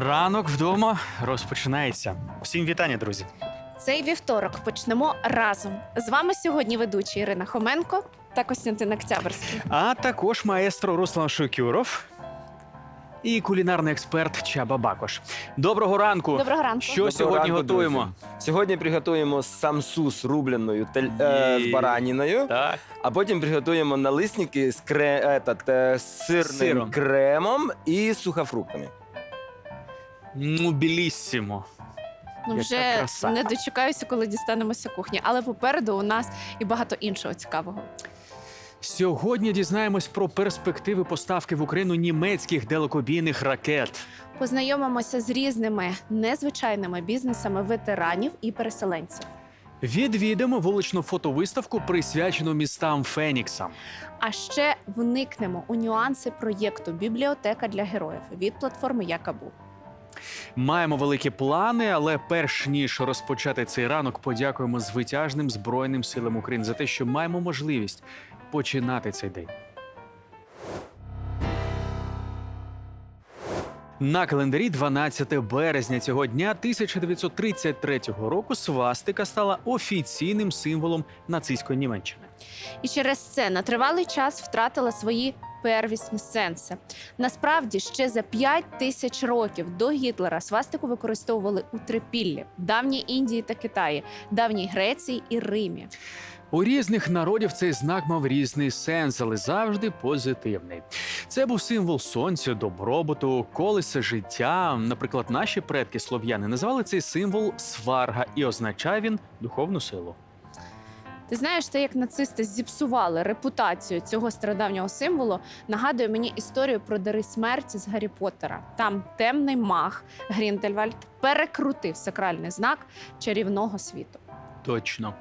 Ранок вдома розпочинається. Всім вітання, друзі. Цей вівторок почнемо разом. З вами сьогодні ведучі Ірина Хоменко та Костянтин Октябрьський. А також маестро Руслан Шукюров і кулінарний експерт Чаба Бакош. Доброго ранку. Доброго ранку. Що Доброго сьогодні ранку, готуємо? друзі. Сьогодні приготуємо самсу з рубленою тель- е, Є. з бараніною, Так. а потім приготуємо налисники з, кре... етат, е, з сирним Сиром. кремом і сухофруктами. Ну, біліссимо. Ну, Яка вже краса. не дочекаюся, коли дістанемося кухні. Але попереду у нас і багато іншого цікавого. Сьогодні дізнаємось про перспективи поставки в Україну німецьких далекобійних ракет. Познайомимося з різними незвичайними бізнесами ветеранів і переселенців. Відвідаємо вуличну фотовиставку, присвячену містам Феніксам. А ще вникнемо у нюанси проєкту Бібліотека для героїв від платформи Якабу. Маємо великі плани, але перш ніж розпочати цей ранок, подякуємо звитяжним збройним силам України за те, що маємо можливість починати цей день. На календарі 12 березня цього дня 1933 року свастика стала офіційним символом нацистської Німеччини. І через це на тривалий час втратила свої первісні сенси. Насправді, ще за 5 тисяч років до Гітлера свастику використовували у Трипіллі, давній Індії та Китаї, давній Греції і Римі. У різних народів цей знак мав різний сенс, але завжди позитивний. Це був символ сонця, добробуту, колеса життя. Наприклад, наші предки слов'яни називали цей символ сварга, і означає він духовну силу. Ти знаєш, те, як нацисти зіпсували репутацію цього стародавнього символу, нагадує мені історію про дари смерті з Гаррі Поттера. Там темний маг Гріндельвальд перекрутив сакральний знак чарівного світу. Точно.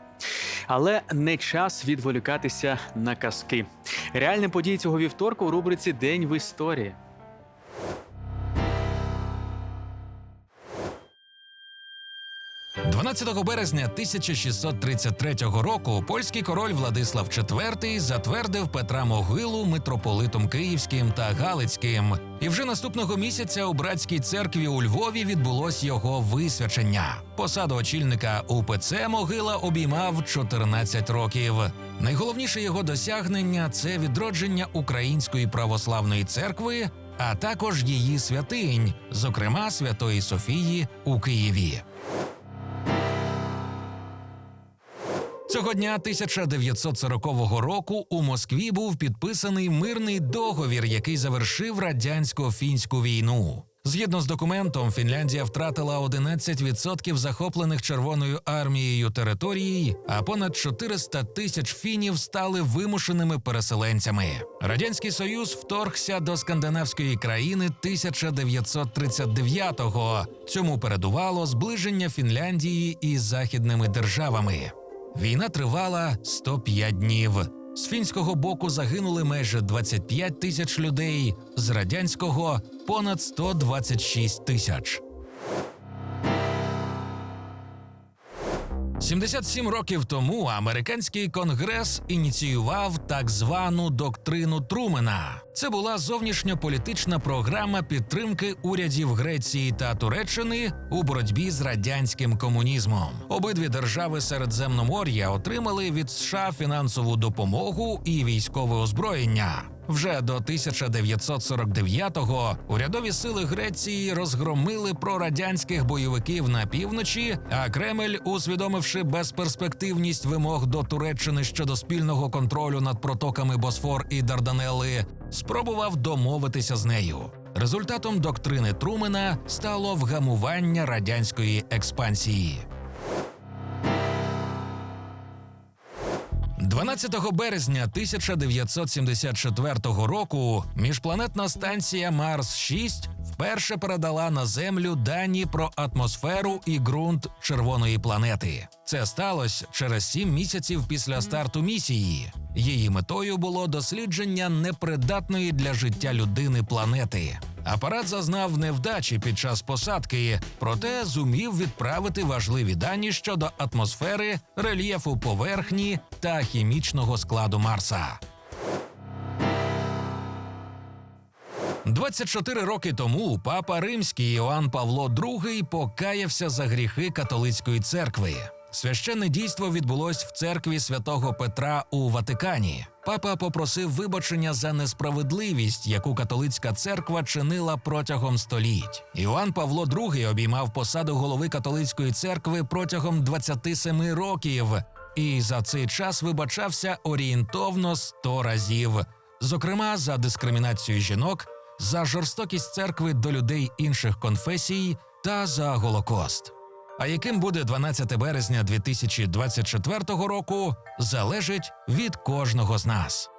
Але не час відволікатися на казки. Реальні події цього вівторку у рубриці День в історії. – 12 березня 1633 року польський король Владислав IV затвердив Петра Могилу митрополитом Київським та Галицьким. І вже наступного місяця у братській церкві у Львові відбулось його висвячення. Посаду очільника УПЦ Могила обіймав 14 років. Найголовніше його досягнення це відродження Української православної церкви, а також її святинь, зокрема Святої Софії у Києві. Цього дня 1940 року у Москві був підписаний мирний договір, який завершив радянсько-фінську війну. Згідно з документом, Фінляндія втратила 11% захоплених Червоною армією територій, а понад 400 тисяч фінів стали вимушеними переселенцями. Радянський Союз вторгся до скандинавської країни 1939-го. Цьому передувало зближення Фінляндії із західними державами. Війна тривала 105 днів. З фінського боку загинули майже 25 тисяч людей, з радянського понад 126 тисяч. 77 років тому американський конгрес ініціював так звану доктрину Трумена. Це була зовнішньополітична програма підтримки урядів Греції та Туреччини у боротьбі з радянським комунізмом. Обидві держави Середземномор'я отримали від США фінансову допомогу і військове озброєння. Вже до 1949-го урядові сили Греції розгромили прорадянських бойовиків на півночі, а Кремль, усвідомивши безперспективність вимог до Туреччини щодо спільного контролю над протоками Босфор і Дарданелли, спробував домовитися з нею. Результатом доктрини Трумена стало вгамування радянської експансії. 12 березня 1974 року міжпланетна станція Марс 6 вперше передала на Землю дані про атмосферу і ґрунт червоної планети. Це сталося через сім місяців після старту місії. Її метою було дослідження непридатної для життя людини планети. Апарат зазнав невдачі під час посадки, проте зумів відправити важливі дані щодо атмосфери, рельєфу поверхні та хімічного складу Марса. 24 роки тому папа римський Іоанн Павло II покаявся за гріхи католицької церкви. Священне дійство відбулось в церкві святого Петра у Ватикані. Папа попросив вибачення за несправедливість, яку католицька церква чинила протягом століть. Іоанн Павло II обіймав посаду голови католицької церкви протягом 27 років, і за цей час вибачався орієнтовно 100 разів, зокрема за дискримінацію жінок, за жорстокість церкви до людей інших конфесій та за Голокост. А яким буде 12 березня 2024 року, залежить від кожного з нас.